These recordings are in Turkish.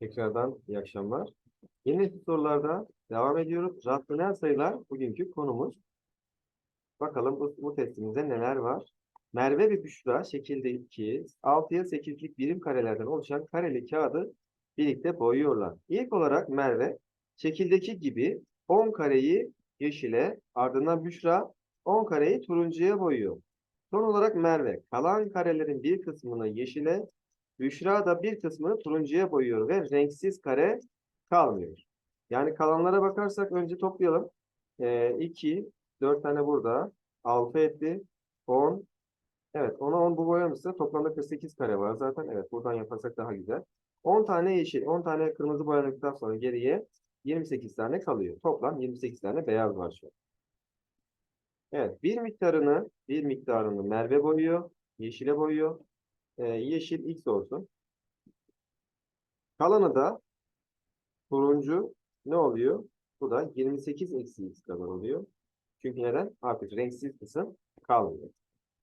Tekrardan iyi akşamlar. Yeni sorularda devam ediyoruz. Rasyonel sayılar bugünkü konumuz. Bakalım bu, bu testimizde neler var? Merve ve Büşra şekildeki 6'ya 8'lik birim karelerden oluşan kareli kağıdı birlikte boyuyorlar. İlk olarak Merve şekildeki gibi 10 kareyi yeşile, ardından Büşra 10 kareyi turuncuya boyuyor. Son olarak Merve kalan karelerin bir kısmını yeşile, Büşra da bir kısmını turuncuya boyuyor ve renksiz kare kalmıyor. Yani kalanlara bakarsak önce toplayalım. Ee, 2, 4 tane burada. 6 etti. 10. Evet 10'a 10 bu boyamışsa toplamda 48 kare var zaten. Evet buradan yaparsak daha güzel. 10 tane yeşil, 10 tane kırmızı boyadıktan sonra geriye 28 tane kalıyor. Toplam 28 tane beyaz var şu an. Evet bir miktarını, bir miktarını Merve boyuyor. Yeşile boyuyor. Ee, yeşil X olsun. Kalanı da turuncu ne oluyor? Bu da 28 eksi X kadar oluyor. Çünkü neden? Artık renksiz kısım kalmıyor.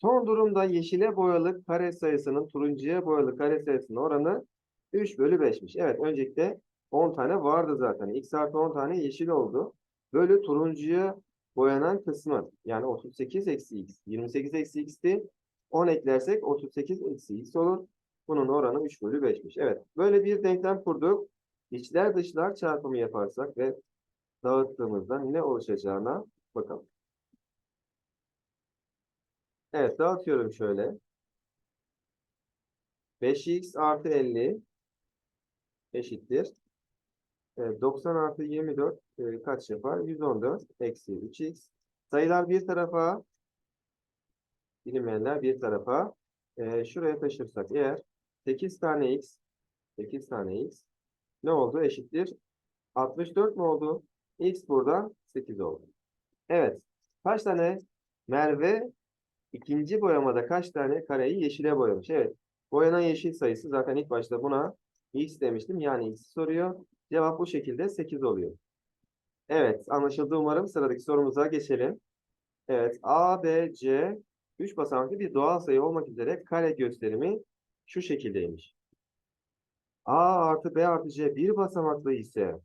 Son durumda yeşile boyalı kare sayısının turuncuya boyalı kare sayısının oranı 3 bölü 5'miş. Evet öncelikle 10 tane vardı zaten. X artı 10 tane yeşil oldu. Bölü turuncuya boyanan kısmı yani 38 eksi X. 28 eksi X'ti. 10 eklersek 38 eksi X olur. Bunun oranı 3 bölü 5'miş. Evet böyle bir denklem kurduk. İçler dışlar çarpımı yaparsak ve dağıttığımızda ne oluşacağına bakalım. Evet dağıtıyorum şöyle. 5x artı 50 eşittir. E, 90 artı 24 e, kaç yapar? 114 eksi 3x. Sayılar bir tarafa bilinmeyenler bir tarafa e, şuraya taşırsak eğer 8 tane x 8 tane x ne oldu? Eşittir. 64 mu oldu? X burada 8 oldu. Evet. Kaç tane Merve ikinci boyamada kaç tane kareyi yeşile boyamış? Evet. Boyanan yeşil sayısı zaten ilk başta buna X demiştim. Yani X soruyor. Cevap bu şekilde 8 oluyor. Evet. Anlaşıldı umarım. Sıradaki sorumuza geçelim. Evet. A, B, C 3 basamaklı bir doğal sayı olmak üzere kare gösterimi şu şekildeymiş. A artı B artı C bir basamaklı ise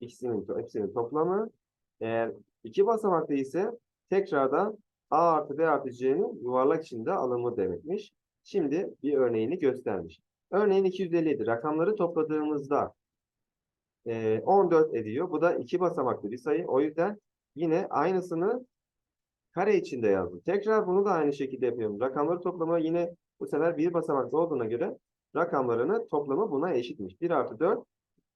ikisinin hepsinin toplamı eğer iki basamaklı ise tekrardan A artı B artı C'nin yuvarlak içinde alımı demekmiş. Şimdi bir örneğini göstermiş. Örneğin 257 rakamları topladığımızda e, 14 ediyor. Bu da iki basamaklı bir sayı. O yüzden yine aynısını kare içinde yazdım. Tekrar bunu da aynı şekilde yapıyorum. Rakamları toplamı yine bu sefer bir basamaklı olduğuna göre rakamlarının toplamı buna eşitmiş. 1 artı 4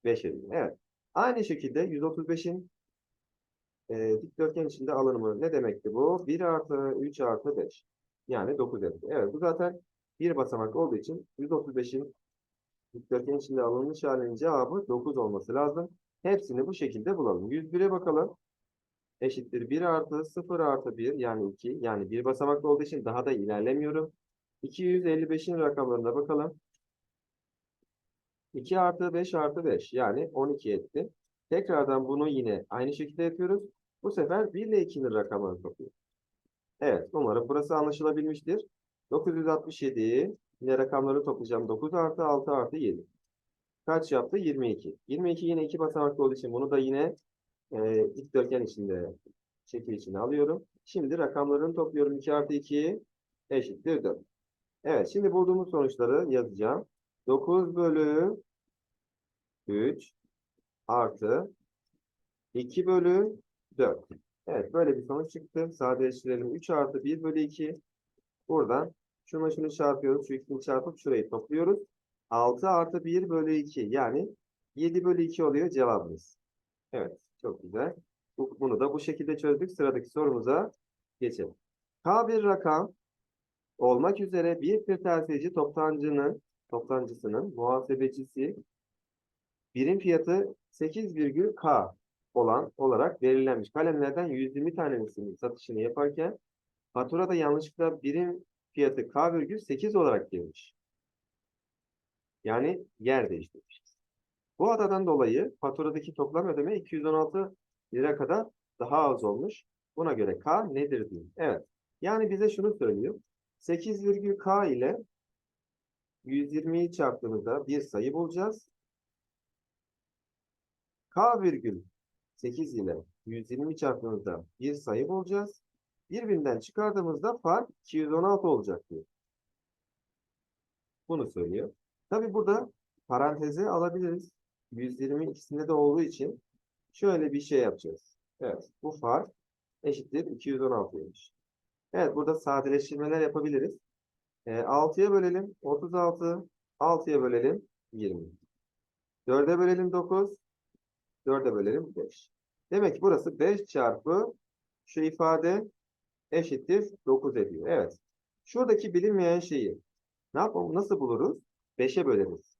5 ediyor. Evet. Aynı şekilde 135'in e, dikdörtgen içinde alınımı ne demekti bu? 1 artı 3 artı 5. Yani 9 etti. Evet bu zaten bir basamak olduğu için 135'in dikdörtgen içinde alınmış halinin cevabı 9 olması lazım. Hepsini bu şekilde bulalım. 101'e bakalım. Eşittir 1 artı 0 artı 1 yani 2. Yani bir basamaklı olduğu için daha da ilerlemiyorum. 255'in rakamlarına bakalım. 2 artı 5 artı 5 yani 12 etti. Tekrardan bunu yine aynı şekilde yapıyoruz. Bu sefer 1 ile 2'nin rakamlarını topluyoruz. Evet umarım burası anlaşılabilmiştir. 967 yine rakamları toplayacağım. 9 artı 6 artı 7. Kaç yaptı? 22. 22 yine iki basamaklı olduğu için bunu da yine e, dikdörtgen içinde şekil içine alıyorum. Şimdi rakamlarını topluyorum. 2 artı 2 eşittir 4. Evet şimdi bulduğumuz sonuçları yazacağım. 9 bölü 3 artı 2 bölü 4. Evet böyle bir sonuç çıktı. Sadeleştirelim. 3 artı 1 bölü 2. Buradan şunu şunu çarpıyoruz. Şu ikisini çarpıp şurayı topluyoruz. 6 artı 1 bölü 2. Yani 7 bölü 2 oluyor cevabımız. Evet çok güzel. Bu- Bunu da bu şekilde çözdük. Sıradaki sorumuza geçelim. K bir rakam olmak üzere bir kırtasiyeci toptancının toptancısının muhasebecisi birim fiyatı 8,K olan olarak belirlenmiş. Kalemlerden 120 tanesinin satışını yaparken faturada yanlışlıkla birim fiyatı K,8 olarak girmiş. Yani yer değiştirmiş. Bu hatadan dolayı faturadaki toplam ödeme 216 lira kadar daha az olmuş. Buna göre K nedir diyor. Evet. Yani bize şunu söylüyor. 8,K ile 120'yi çarptığımızda bir sayı bulacağız. K virgül 8 ile 120 çarptığımızda bir sayı bulacağız. Birbirinden çıkardığımızda fark 216 olacak diyor. Bunu söylüyor. Tabi burada paranteze alabiliriz. 120 ikisinde de olduğu için şöyle bir şey yapacağız. Evet bu fark eşittir 216'ymış. Evet burada sadeleştirmeler yapabiliriz. E, 6'ya bölelim 36, 6'ya bölelim 20. 4'e bölelim 9, 4'e bölelim 5. Demek ki burası 5 çarpı şu ifade eşittir 9 ediyor. Evet. Şuradaki bilinmeyen şeyi ne yapalım? Nasıl buluruz? 5'e böleriz.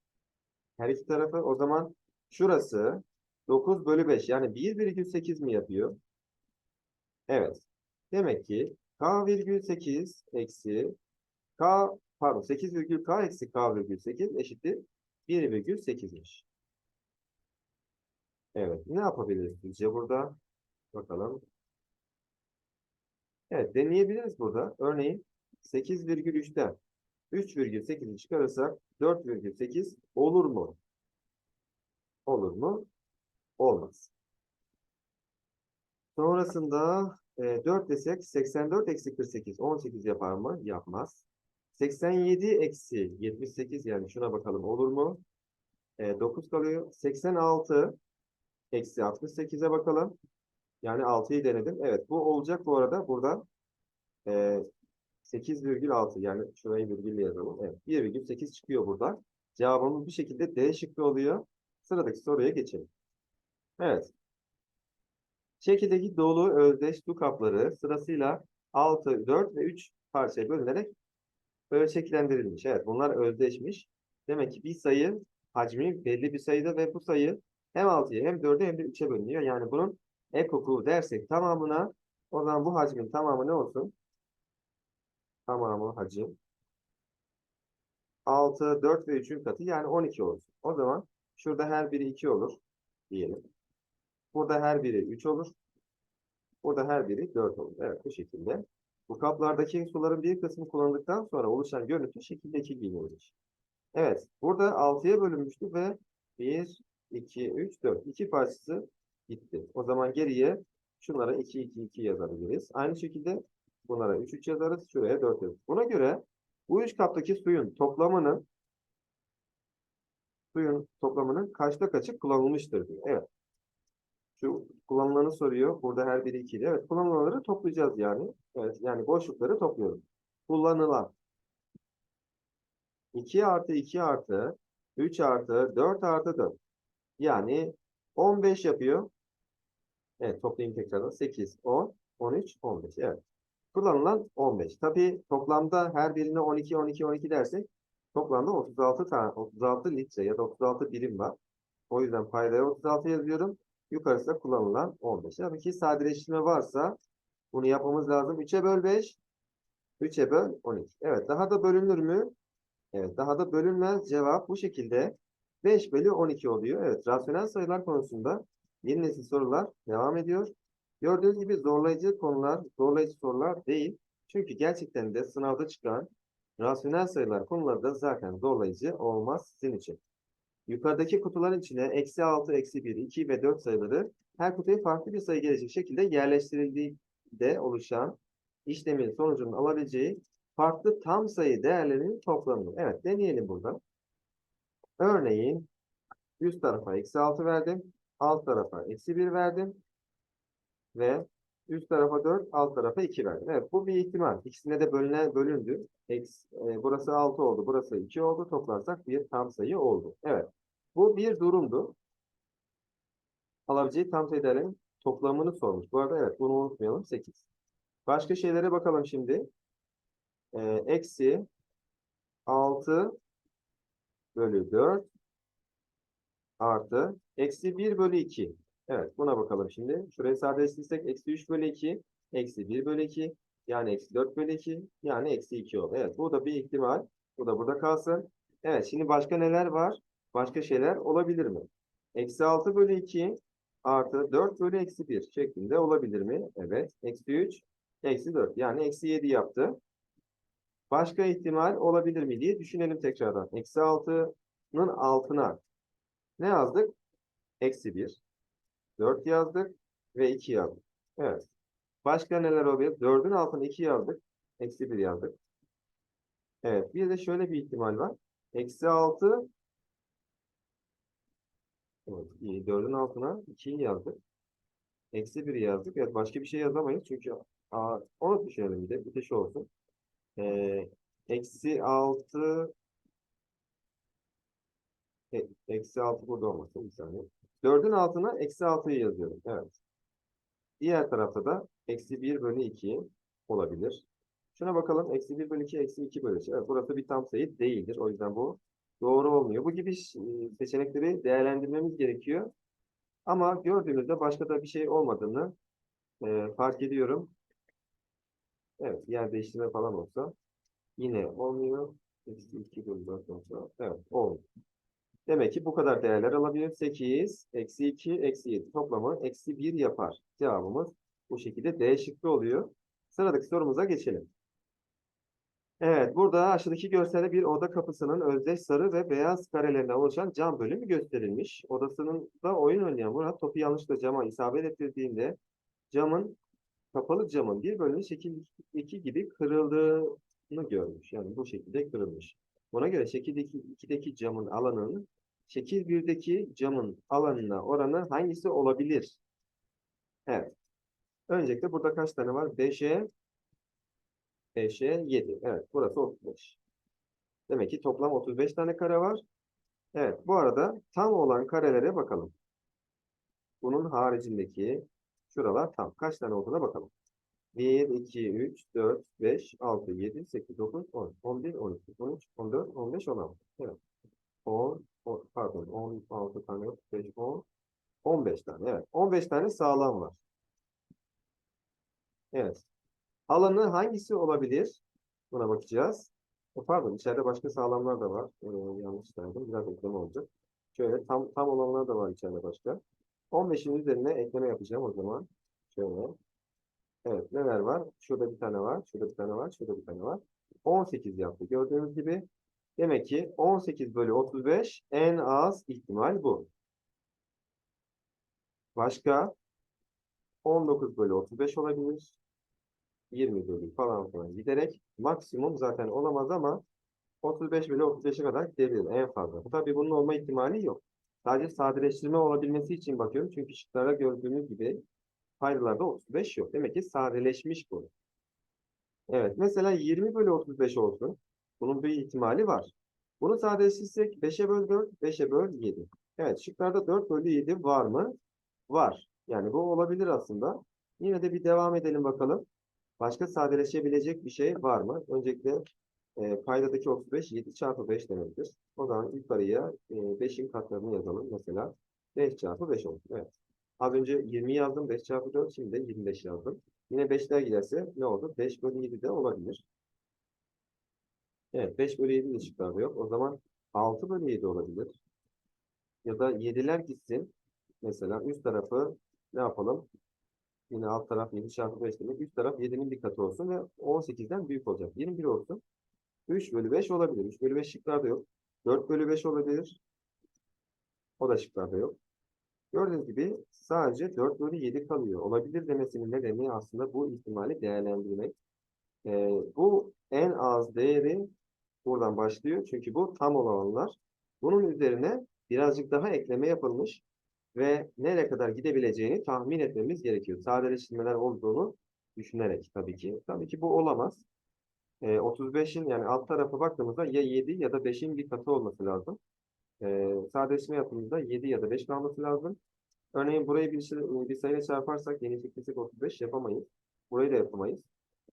Her iki tarafı o zaman şurası 9 bölü 5 yani 1,8 mi yapıyor? Evet. Demek ki k virgül 8 eksi k pardon 8 virgül k eksi k virgül 8 eşittir 1,8'miş. Evet. Ne yapabiliriz bizce burada? Bakalım. Evet. Deneyebiliriz burada. Örneğin 8,3'ten 3,8'i çıkarırsak 4,8 olur mu? Olur mu? Olmaz. Sonrasında e, 4 desek 84 eksi 48 18 yapar mı? Yapmaz. 87 eksi 78 yani şuna bakalım olur mu? E, 9 kalıyor. 86 eksi 68'e bakalım. Yani 6'yı denedim. Evet bu olacak bu arada. Burada e, 8,6 yani şurayı virgülle yazalım. Evet 1,8 çıkıyor burada. Cevabımız bir şekilde D şıkkı oluyor. Sıradaki soruya geçelim. Evet. Şekildeki dolu özdeş su kapları sırasıyla 6, 4 ve 3 parçaya bölünerek böyle şekillendirilmiş. Evet bunlar özdeşmiş. Demek ki bir sayı hacmi belli bir sayıda ve bu sayı hem 6'ya hem 4'e hem de 3'e bölünüyor. Yani bunun ekoku dersek tamamına o zaman bu hacmin tamamı ne olsun? Tamamı hacim. 6, 4 ve 3'ün katı yani 12 olsun. O zaman şurada her biri 2 olur diyelim. Burada her biri 3 olur. Burada her biri 4 olur. Evet bu şekilde. Bu kaplardaki suların bir kısmı kullanıldıktan sonra oluşan görüntü şekilde 2 giyinilir. Evet. Burada 6'ya bölünmüştü ve 1, 2, 3, 4. 2 parçası gitti. O zaman geriye şunlara 2, 2, 2 yazabiliriz. Aynı şekilde bunlara 3, 3 yazarız. Şuraya 4 yazarız. Buna göre bu üç kaptaki suyun toplamının suyun toplamının kaçta kaçı kullanılmıştır diyor. Evet. Şu kullanılanı soruyor. Burada her biri 2. Evet kullanılanları toplayacağız yani. Evet yani boşlukları topluyoruz. Kullanılan 2 artı 2 artı 3 artı 4 artı 4. Yani 15 yapıyor. Evet toplayayım tekrardan. 8, 10, 13, 15. Evet. Kullanılan 15. Tabii toplamda her birine 12, 12, 12 dersek toplamda 36 tane 36 litre ya da 36 birim var. O yüzden paydaya 36 yazıyorum. Yukarısı da kullanılan 15. Tabii ki sadeleştirme varsa bunu yapmamız lazım. 3'e böl 5. 3'e böl 12. Evet daha da bölünür mü? Evet daha da bölünmez. Cevap bu şekilde 5 bölü 12 oluyor. Evet rasyonel sayılar konusunda yeni nesil sorular devam ediyor. Gördüğünüz gibi zorlayıcı konular, zorlayıcı sorular değil. Çünkü gerçekten de sınavda çıkan rasyonel sayılar konuları da zaten zorlayıcı olmaz sizin için. Yukarıdaki kutuların içine eksi 6, eksi 1, 2 ve 4 sayıları her kutuya farklı bir sayı gelecek şekilde yerleştirildiğinde oluşan işlemin sonucunun alabileceği farklı tam sayı değerlerinin toplamı. Evet deneyelim burada. Örneğin üst tarafa eksi 6 verdim. Alt tarafa eksi 1 verdim. Ve üst tarafa 4, alt tarafa 2 verdim. Evet bu bir ihtimal. İkisine de bölüne, bölündü. Eks, e, burası 6 oldu, burası 2 oldu. Toplarsak bir tam sayı oldu. Evet. Bu bir durumdu. Alabileceği tam sayı değerlerin toplamını sormuş. Bu arada evet bunu unutmayalım. 8. Başka şeylere bakalım şimdi. E, eksi 6 bölü 4 artı eksi 1 bölü 2. Evet buna bakalım şimdi. Şurayı sadeleştirirsek eksi 3 bölü 2 eksi 1 bölü 2 yani eksi 4 bölü 2 yani eksi 2 oldu. Evet bu da bir ihtimal. Bu da burada kalsın. Evet şimdi başka neler var? Başka şeyler olabilir mi? Eksi 6 bölü 2 artı 4 bölü eksi 1 şeklinde olabilir mi? Evet. Eksi 3 eksi 4 yani eksi 7 yaptı. Başka ihtimal olabilir mi diye düşünelim tekrardan. Eksi 6'nın altına ne yazdık? Eksi 1. 4 yazdık ve 2 yazdık. Evet. Başka neler olabilir? 4'ün altına 2 yazdık. Eksi 1 yazdık. Evet. Bir de şöyle bir ihtimal var. Eksi 6 Evet. 4'ün altına 2'yi yazdık. Eksi 1 yazdık. Evet. Başka bir şey yazamayız. Çünkü aa, onu düşünelim bir de. Bir de şu olsun. Ee, eksi 6 e- Eksi 6 burada olmasın bir saniye. 4'ün altına eksi 6'yı yazıyorum. Evet. Diğer tarafta da eksi 1 bölü 2 olabilir. Şuna bakalım. Eksi 1 bölü 2, eksi 2 bölü 2. Evet, burası bir tam sayı değildir. O yüzden bu doğru olmuyor. Bu gibi e, seçenekleri değerlendirmemiz gerekiyor. Ama gördüğümüzde başka da bir şey olmadığını e, fark ediyorum. Evet, yer değiştirme falan olsa yine olmuyor. Eksi 2 bölü 4 olsa evet olmuyor. Demek ki bu kadar değerler alabilir. 8, eksi 2, eksi 7 toplamı eksi 1 yapar. Cevabımız bu şekilde D şıkkı oluyor. Sıradaki sorumuza geçelim. Evet, burada aşağıdaki görselde bir oda kapısının özdeş sarı ve beyaz karelerinden oluşan cam bölümü gösterilmiş. Odasının da oyun oynayan Murat topu yanlışlıkla cama isabet ettirdiğinde camın kapalı camın bir bölümü şekil 2 gibi kırıldığını görmüş. Yani bu şekilde kırılmış. Buna göre şekil 2'deki camın alanının şekil 1'deki camın alanına oranı hangisi olabilir? Evet. Öncelikle burada kaç tane var? 5'e 5'e 7. Evet. Burası 35. Demek ki toplam 35 tane kare var. Evet. Bu arada tam olan karelere bakalım. Bunun haricindeki şuralar tam. Kaç tane olduğuna bakalım. 1, 2, 3, 4, 5, 6, 7, 8, 9, 10, 11, 12, 13, 14, 15, 16. Evet. 10, o- pardon 16 tane yok. 5, 10, 15 tane. Evet. 15 tane sağlam var. Evet. Alanı hangisi olabilir? Buna bakacağız. E, Pardon, içeride başka sağlamlar da var. Ee, yanlış saydım. Biraz ekleme olacak. Şöyle tam tam olanlar da var içeride başka. 15'in üzerine ekleme yapacağım o zaman. Şöyle. Evet, neler var? Şurada bir tane var, şurada bir tane var, şurada bir tane var. 18 yaptı. Gördüğünüz gibi. Demek ki 18 bölü 35 en az ihtimal bu. Başka? 19 bölü 35 olabilir. 20 bölü falan falan giderek maksimum zaten olamaz ama 35 bölü 35'e kadar gidebilir en fazla. Tabii bunun olma ihtimali yok. Sadece sadeleştirme olabilmesi için bakıyorum. Çünkü şıklarda gördüğümüz gibi paydalarda 35 yok. Demek ki sadeleşmiş bu. Evet. Mesela 20 bölü 35 olsun. Bunun bir ihtimali var. Bunu sadeleştirsek 5'e böl 4, 5'e böl 7. Evet. Şıklarda 4 bölü 7 var mı? Var. Yani bu olabilir aslında. Yine de bir devam edelim bakalım. Başka sadeleşebilecek bir şey var mı? Öncelikle e, paydadaki 35 7 çarpı 5 demektir. O zaman yukarıya e, 5'in katlarını yazalım. Mesela 5 çarpı 5 olsun. Evet. Az önce 20 yazdım. 5 çarpı 4 şimdi de 25 yazdım. Yine 5'ler giderse ne oldu? 5 bölü 7 de olabilir. Evet 5 bölü 7 de şıklarda yok. O zaman 6 bölü 7 olabilir. Ya da 7'ler gitsin. Mesela üst tarafı ne yapalım? Yine alt taraf 7 çarpı 5 demek. Üst taraf 7'nin bir katı olsun ve 18'den büyük olacak. 21 olsun. 3 bölü 5 olabilir. 3 bölü 5 şıklarda yok. 4 bölü 5 olabilir. O da şıklarda yok. Gördüğünüz gibi sadece 4 bölü 7 kalıyor. Olabilir demesinin nedeni aslında bu ihtimali değerlendirmek. Ee, bu en az değeri buradan başlıyor. Çünkü bu tam olanlar. Bunun üzerine birazcık daha ekleme yapılmış ve nereye kadar gidebileceğini tahmin etmemiz gerekiyor. Sadeleştirmeler olduğunu düşünerek tabii ki. Tabii ki bu olamaz. Ee, 35'in yani alt tarafa baktığımızda ya 7 ya da 5'in bir katı olması lazım. Ee, sadeleştirme yaptığımızda 7 ya da 5 kalması lazım. Örneğin burayı bir, şey, bir sayıyla çarparsak yeni çektirsek 35 yapamayız. Burayı da yapamayız.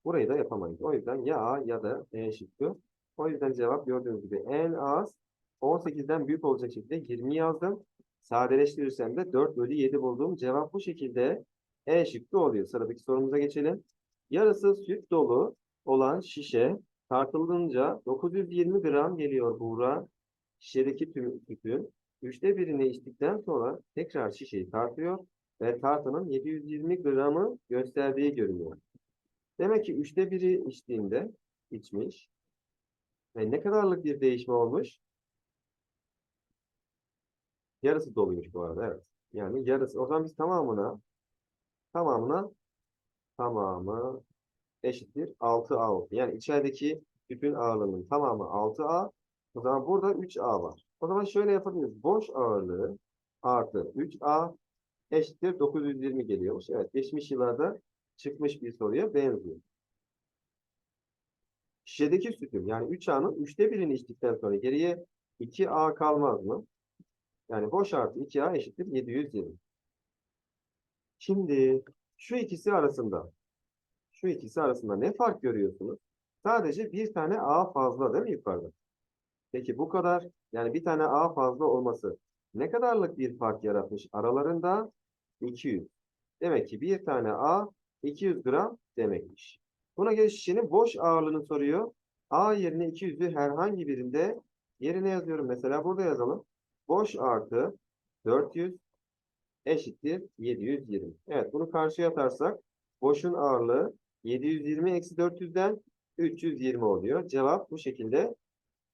Burayı da yapamayız. O yüzden ya A ya da E şıkkı. O yüzden cevap gördüğünüz gibi en az 18'den büyük olacak şekilde 20 yazdım. Sadeleştirirsem de 4 bölü 7 bulduğum cevap bu şekilde E şıkkı oluyor. Sıradaki sorumuza geçelim. Yarısı süt dolu olan şişe tartılınca 920 gram geliyor Buğra. Şişedeki tüm tüpün üçte birini içtikten sonra tekrar şişeyi tartıyor ve tartının 720 gramı gösterdiği görünüyor. Demek ki üçte biri içtiğinde içmiş ve ne kadarlık bir değişme olmuş? Yarısı doluymuş bu arada evet. Yani yarısı. O zaman biz tamamına tamamına tamamı eşittir 6A oldu. Yani içerideki küpün ağırlığının tamamı 6A. O zaman burada 3A var. O zaman şöyle yapabiliriz. Boş ağırlığı artı 3A eşittir 920 geliyormuş. Evet geçmiş yıllarda çıkmış bir soruya benziyor. Şişedeki sütün yani 3A'nın 3'te birini içtikten sonra geriye 2A kalmaz mı? Yani boş artı 2A eşittir 720. Şimdi şu ikisi arasında şu ikisi arasında ne fark görüyorsunuz? Sadece bir tane A fazla değil mi yukarıda? Peki bu kadar yani bir tane A fazla olması ne kadarlık bir fark yaratmış? Aralarında 200. Demek ki bir tane A 200 gram demekmiş. Buna göre şişenin boş ağırlığını soruyor. A yerine 200'ü herhangi birinde yerine yazıyorum. Mesela burada yazalım. Boş artı 400 eşittir 720. Evet bunu karşıya atarsak boşun ağırlığı 720 eksi 400'den 320 oluyor. Cevap bu şekilde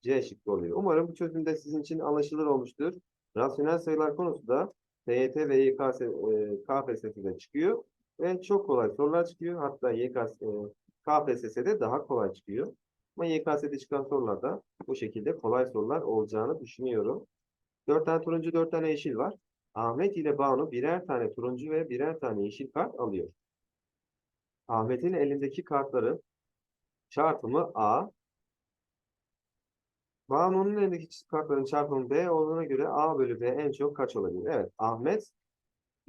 C şıkkı oluyor. Umarım bu çözüm de sizin için anlaşılır olmuştur. Rasyonel sayılar konusu da TYT ve YKS, e, KPSS'de çıkıyor. Ve çok kolay sorular çıkıyor. Hatta YKS, e, KPSS'de daha kolay çıkıyor. Ama YKS'de çıkan sorularda bu şekilde kolay sorular olacağını düşünüyorum. 4 tane turuncu, 4 tane yeşil var. Ahmet ile Banu birer tane turuncu ve birer tane yeşil kart alıyor. Ahmet'in elindeki kartların çarpımı A. Banu'nun elindeki kartların çarpımı B olduğuna göre A bölü B en çok kaç olabilir? Evet, Ahmet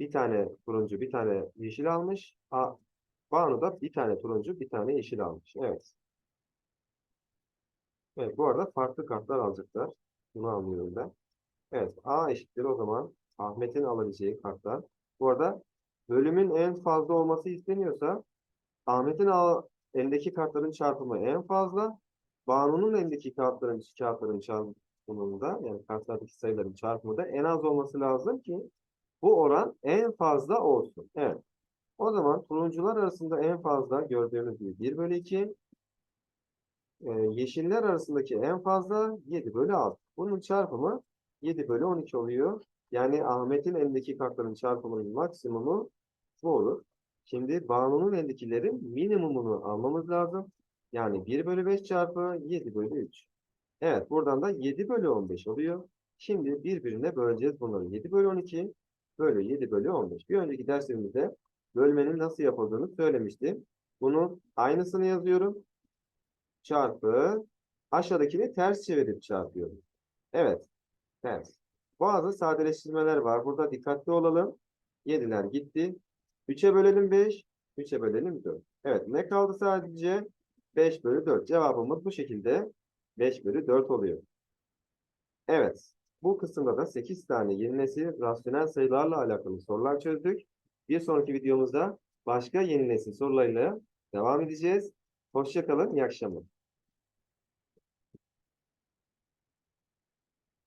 bir tane turuncu, bir tane yeşil almış. A, Banu da bir tane turuncu, bir tane yeşil almış. Evet. Evet, bu arada farklı kartlar alacaklar. Bunu anlıyorum ben. Evet, A eşittir o zaman Ahmet'in alabileceği kartlar. Bu arada bölümün en fazla olması isteniyorsa Ahmet'in elindeki kartların çarpımı en fazla. Banu'nun elindeki kartların, kağıtların çarpımında yani kartlardaki sayıların çarpımı da en az olması lazım ki bu oran en fazla olsun. Evet. O zaman turuncular arasında en fazla gördüğümüz gibi 1 bölü 2. Ee, yeşiller arasındaki en fazla 7 bölü 6. Bunun çarpımı 7 bölü 12 oluyor. Yani Ahmet'in elindeki kartların çarpımının maksimumu bu olur. Şimdi Banu'nun elindekilerin minimumunu almamız lazım. Yani 1 bölü 5 çarpı 7 bölü 3. Evet buradan da 7 bölü 15 oluyor. Şimdi birbirine böleceğiz bunları. 7 bölü 12 bölü 7 bölü 15. Bir önceki derslerimizde bölmenin nasıl yapıldığını söylemiştim. Bunun aynısını yazıyorum. Çarpı aşağıdakini ters çevirip çarpıyorum. Evet. Ters. Bazı sadeleştirmeler var. Burada dikkatli olalım. 7'ler gitti. 3'e bölelim 5. 3'e bölelim 4. Evet. Ne kaldı sadece? 5 bölü 4. Cevabımız bu şekilde 5 bölü 4 oluyor. Evet. Bu kısımda da 8 tane yeni nesil rasyonel sayılarla alakalı sorular çözdük. Bir sonraki videomuzda başka yeni nesil sorularıyla devam edeceğiz. Hoşça kalın. İyi akşamlar.